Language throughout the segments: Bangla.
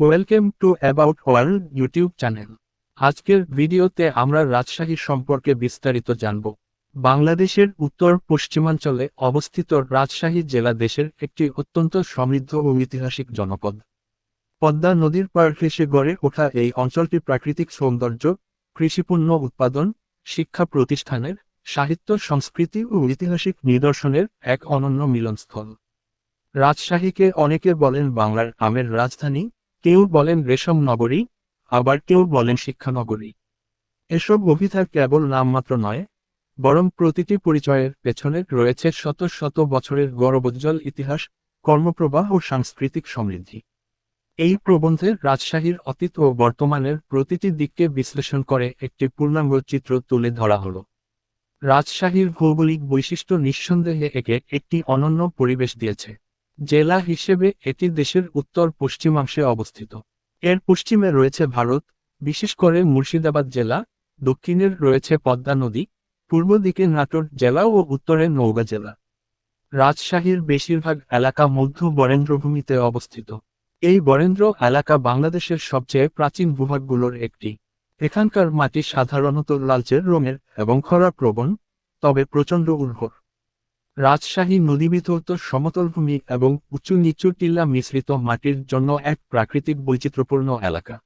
Welcome to about world YouTube channel আজকের ভিডিওতে আমরা রাজশাহী সম্পর্কে বিস্তারিত জানব। বাংলাদেশের উত্তর পশ্চিমাঞ্চলে অবস্থিত রাজশাহী জেলা দেশের একটি অত্যন্ত সমৃদ্ধ ও ঐতিহাসিক জনপদ। পদ্মা নদীর পার ঘেঁষে গড়ে ওঠা এই অঞ্চলটি প্রাকৃতিক সৌন্দর্য, কৃষিপণ্য উৎপাদন, শিক্ষা প্রতিষ্ঠানের, সাহিত্য, সংস্কৃতি ও ঐতিহাসিক নিদর্শনের এক অনন্য মিলনস্থল। রাজশাহীকে অনেকে বলেন বাংলার আমের রাজধানী। কেউ বলেন রেশম নগরী, আবার কেউ বলেন শিক্ষানগরী এসব অভিধার কেবল নামমাত্র নয়, বরং প্রতিটি পরিচয়ের পেছনে রয়েছে শত শত বছরের গৌরবোজ্জ্বল ইতিহাস, কর্মপ্রবাহ ও সাংস্কৃতিক সমৃদ্ধি। এই প্রবন্ধে রাজশাহীর অতীত ও বর্তমানের প্রতিটি দিককে বিশ্লেষণ করে একটি পূর্ণাঙ্গ চিত্র তুলে ধরা হলো। রাজশাহীর ভৌগোলিক বৈশিষ্ট্য নিঃসন্দেহে একে একটি অনন্য পরিবেশ দিয়েছে। জেলা হিসেবে এটি দেশের উত্তর পশ্চিমাংশে অবস্থিত। এর পশ্চিমে রয়েছে ভারত, বিশেষ করে মুর্শিদাবাদ জেলা দক্ষিণের রয়েছে পদ্মা নদী, পূর্ব দিকে নাটোর জেলা ও উত্তরে নওগাঁ জেলা। রাজশাহীর বেশিরভাগ এলাকা মধ্য বরেন্দ্রভূমিতে অবস্থিত। এই বরেন্দ্র এলাকা বাংলাদেশের সবচেয়ে প্রাচীন ভূভাগগুলোর একটি। এখানকার মাটি সাধারণত লালচে রঙের এবং খরা প্রবণ, তবে প্রচণ্ড উর্বর। রাজশাহী নদীবিধৌত সমতলভূমি এবং উঁচু নিচু টিল্লা মিশ্রিত মাটির জন্য এক প্রাকৃতিক বৈচিত্র্যপূর্ণ এলাকা।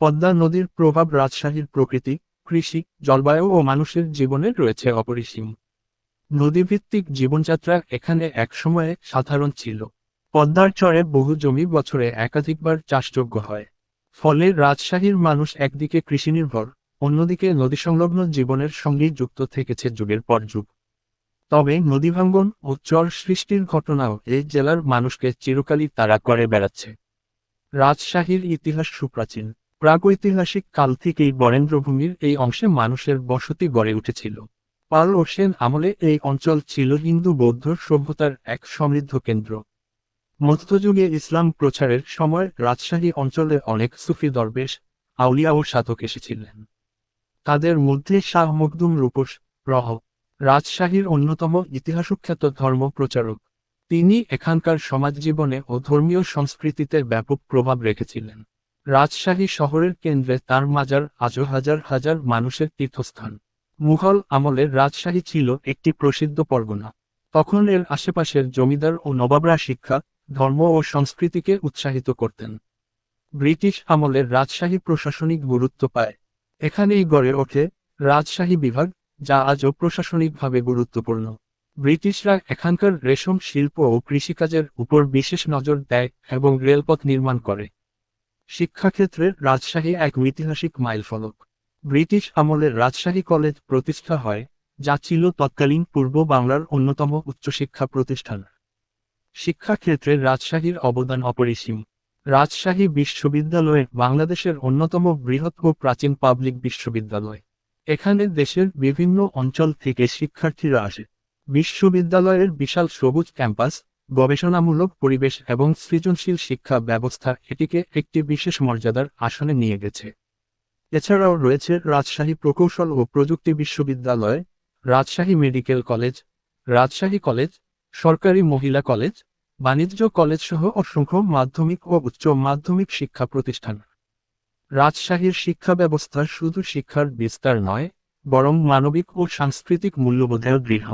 পদ্মা নদীর প্রভাব রাজশাহীর প্রকৃতি, কৃষি, জলবায়ু ও মানুষের জীবনে রয়েছে অপরিসীম। নদীভিত্তিক জীবনযাত্রা এখানে একসময়ে সাধারণ ছিল। পদ্মার চরে বহু জমি বছরে একাধিকবার চাষযোগ্য হয়। ফলে রাজশাহীর মানুষ একদিকে কৃষিনির্ভর, অন্যদিকে নদী সংলগ্ন জীবনের সঙ্গেই যুক্ত থেকেছে যুগের পর যুগ। তবে নদীভাঙ্গন ও চর সৃষ্টির ঘটনাও এই জেলার মানুষকে চিরকালই তাড়া করে বেড়াচ্ছে। রাজশাহীর ইতিহাস সুপ্রাচীন। প্রাগৈতিহাসিক কাল থেকেই বরেন্দ্রভূমির এই অংশে মানুষের বসতি গড়ে উঠেছিল। পাল ও সেন আমলে এই অঞ্চল ছিল হিন্দু বৌদ্ধ সভ্যতার এক সমৃদ্ধ কেন্দ্র। মধ্যযুগে ইসলাম প্রচারের সময় রাজশাহী অঞ্চলে অনেক সুফি দরবেশ, আউলিয়া ও সাধক এসেছিলেন। তাদের মধ্যে শাহ মখদুম রূপস, রহ রাজশাহীর অন্যতম ইতিহাসখ্যাত ধর্ম প্রচারক তিনি এখানকার সমাজ জীবনে ও ধর্মীয় সংস্কৃতিতে ব্যাপক প্রভাব রেখেছিলেন। রাজশাহী শহরের কেন্দ্রে তার মাজার আজও হাজার হাজার মানুষের তীর্থস্থান। মুঘল আমলের রাজশাহী ছিল একটি প্রসিদ্ধ পরগনা। তখন এর আশেপাশের জমিদার ও নবাবরা শিক্ষা, ধর্ম ও সংস্কৃতিকে উৎসাহিত করতেন। ব্রিটিশ আমলের রাজশাহী প্রশাসনিক গুরুত্ব পায়। এখানেই গড়ে ওঠে রাজশাহী বিভাগ যা আজও প্রশাসনিকভাবে গুরুত্বপূর্ণ। ব্রিটিশরা এখানকার রেশম শিল্প ও কৃষিকাজের উপর বিশেষ নজর দেয় এবং রেলপথ নির্মাণ করে। শিক্ষাক্ষেত্রে রাজশাহী এক ঐতিহাসিক মাইলফলক। ব্রিটিশ আমলের রাজশাহী কলেজ প্রতিষ্ঠা হয়, যা ছিল তৎকালীন পূর্ব বাংলার অন্যতম উচ্চশিক্ষা প্রতিষ্ঠান। শিক্ষাক্ষেত্রে রাজশাহীর অবদান অপরিসীম। রাজশাহী বিশ্ববিদ্যালয় বাংলাদেশের অন্যতম বৃহৎ ও প্রাচীন পাবলিক বিশ্ববিদ্যালয়। এখানে দেশের বিভিন্ন অঞ্চল থেকে শিক্ষার্থীরা আসে। বিশ্ববিদ্যালয়ের বিশাল সবুজ ক্যাম্পাস, গবেষণামূলক পরিবেশ এবং সৃজনশীল শিক্ষা ব্যবস্থা এটিকে একটি বিশেষ মর্যাদার আসনে নিয়ে গেছে। এছাড়াও রয়েছে রাজশাহী প্রকৌশল ও প্রযুক্তি বিশ্ববিদ্যালয়, Rajshahi medical college, Rajshahi college, সরকারি মহিলা কলেজ, বাণিজ্য কলেজ সহ অসংখ্য মাধ্যমিক ও উচ্চ মাধ্যমিক শিক্ষা প্রতিষ্ঠান। রাজশাহীর শিক্ষা ব্যবস্থা শুধু শিক্ষার বিস্তার নয়, বরং মানবিক ও সাংস্কৃতিক মূল্যবোধেও দৃঢ়।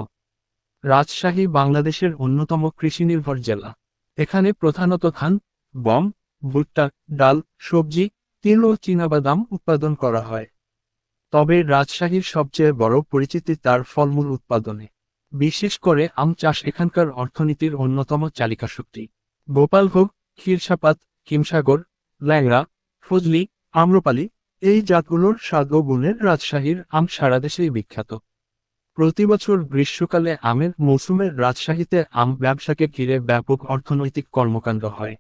রাজশাহী বাংলাদেশের অন্যতম কৃষিনির্ভর জেলা। এখানে প্রধানত ধান, গম, ভুট্টা, ডাল, সবজি, তিল ও চীনাবাদাম উৎপাদন করা হয়। তবে রাজশাহীর সবচেয়ে বড় পরিচিতি তার ফলমূল উৎপাদনে। বিশেষ করে আম চাষ এখানকার অর্থনীতির অন্যতম চালিকা শক্তি গোপালভোগ, ক্ষীরসাপাত কিমসাগর ল্যাংড়া, ফজলি আম্রপালি, এই জাতগুলোর স্বাদ ও গুণের রাজশাহীর আম সারা দেশেই বিখ্যাত। প্রতি বছর গ্রীষ্মকালে আমের মৌসুমের রাজশাহীতে আম ব্যবসাকে ঘিরে ব্যাপক অর্থনৈতিক কর্মকাণ্ড হয়।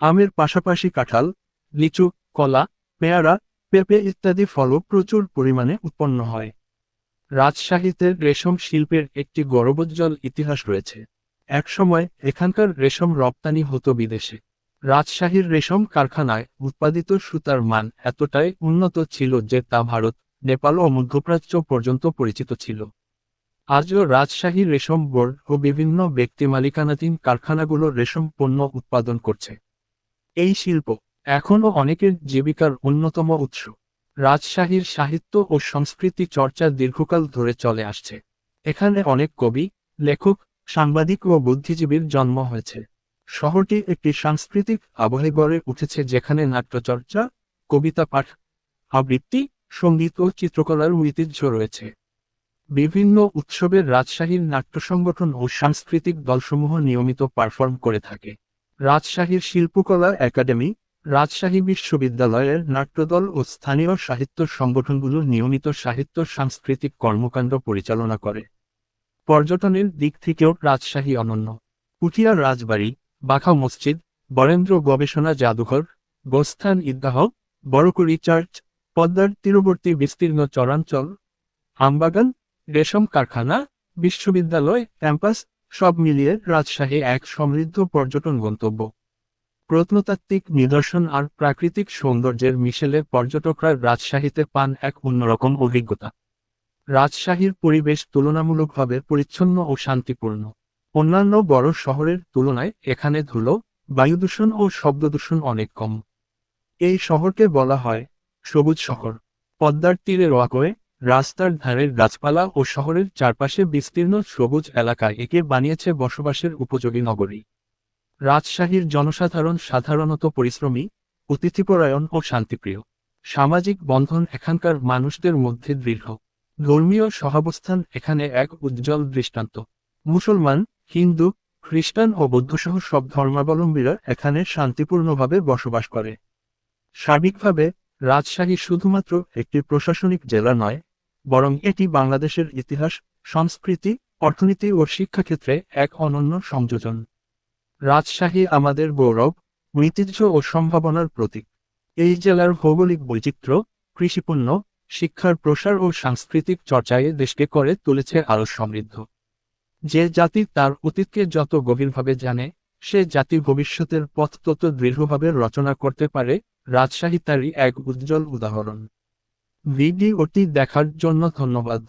আমের পাশাপাশি কাঁঠাল, লিচু, কলা, পেয়ারা, পেঁপে ইত্যাদি ফলও প্রচুর পরিমাণে উৎপন্ন হয়। রাজশাহীতে রেশম শিল্পের একটি গৌরবোজ্জ্বল ইতিহাস রয়েছে। একসময় এখানকার রেশম রপ্তানি হতো বিদেশে। রাজশাহীর রেশম কারখানায় উৎপাদিত সুতার মান এতটাই উন্নত ছিল যে তা ভারত, নেপাল ও মধ্যপ্রাচ্য পর্যন্ত পরিচিত ছিল। আজও রাজশাহী রেশম বোর্ড ও বিভিন্ন ব্যক্তি মালিকানাধীন কারখানাগুলো রেশম পণ্য উৎপাদন করছে। এই শিল্প এখনও অনেকের জীবিকার অন্যতম উৎস। রাজশাহীর সাহিত্য ও সংস্কৃতি চর্চা দীর্ঘকাল ধরে চলে আসছে। এখানে অনেক কবি, লেখক, সাংবাদিক ও বুদ্ধিজীবীর জন্ম হয়েছে। শহরটি একটি সাংস্কৃতিক আবহে গড়ে উঠেছে যেখানে নাট্যচর্চা, কবিতা পাঠ, আবৃত্তি, সংগীত ও চিত্রকলার ঐতিহ্য রয়েছে। বিভিন্ন উৎসবের রাজশাহীর নাট্য সংগঠন ও সাংস্কৃতিক দলসমূহ নিয়মিত পারফর্ম করে থাকে। রাজশাহীর শিল্পকলা একাডেমি, রাজশাহী বিশ্ববিদ্যালয়ের নাট্যদল ও স্থানীয় সাহিত্য সংগঠনগুলো নিয়মিত সাহিত্য সাংস্কৃতিক কর্মকাণ্ড পরিচালনা করে। পর্যটনের দিক থেকেও রাজশাহী অনন্য। পুঠিয়া রাজবাড়ি বাঘা মসজিদ, বরেন্দ্র গবেষণা জাদুঘর, গোস্থান ঈদগাহ, বড়কুড়ি চার্চ, পদ্মার তীরবর্তী বিস্তীর্ণ চরাঞ্চল, আমবাগান, রেশম কারখানা, বিশ্ববিদ্যালয়, ক্যাম্পাস, সব মিলিয়ে রাজশাহী এক সমৃদ্ধ পর্যটন গন্তব্য। প্রত্নতাত্ত্বিক নিদর্শন আর প্রাকৃতিক সৌন্দর্যের মিশেলে পর্যটকরা রাজশাহীতে পান এক অন্যরকম অভিজ্ঞতা। রাজশাহীর পরিবেশ তুলনামূলকভাবে পরিচ্ছন্ন ও শান্তিপূর্ণ। অন্যান্য বড় শহরের তুলনায় এখানে ধুলো, বায়ুদূষণ ও শব্দদূষণ অনেক কম। এই শহরকে বলা হয় সবুজ শহর। পদ্মার তীরে ওয়াকওয়ে রাস্তার ধারের গাছপালা ও শহরের চারপাশে বিস্তীর্ণ সবুজ এলাকায় একে বানিয়েছে বসবাসের উপযোগী নগরী। রাজশাহীর জনসাধারণ সাধারণত পরিশ্রমী, অতিথিপরায়ণ ও শান্তিপ্রিয়। সামাজিক বন্ধন এখানকার মানুষদের মধ্যে দৃঢ়। ধর্মীয় সহাবস্থান এখানে এক উজ্জ্বল দৃষ্টান্ত। মুসলমান হিন্দু, খ্রিস্টান ও বৌদ্ধসহ সব ধর্মাবলম্বীরা এখানে শান্তিপূর্ণভাবে বসবাস করে। সার্বিকভাবে, রাজশাহী শুধুমাত্র একটি প্রশাসনিক জেলা নয়, বরং এটি বাংলাদেশের ইতিহাস, সংস্কৃতি, অর্থনীতি ও শিক্ষাক্ষেত্রে এক অনন্য সংযোজন। রাজশাহী আমাদের গৌরব, ঐতিহ্য ও সম্ভাবনার প্রতীক। এই জেলার ভৌগোলিক বৈচিত্র্য, কৃষিপণ্য, শিক্ষার প্রসার ও সাংস্কৃতিক চর্চায় দেশকে করে তুলেছে আরও সমৃদ্ধ। যে জাতি তার অতীতকে যত গভীরভাবে জানে সে জাতি ভবিষ্যতের পথ তত দৃঢ়ভাবে রচনা করতে পারে রাজশাহী তারই এক উজ্জ্বল উদাহরণ। ভিডিওটি দেখার জন্য ধন্যবাদ।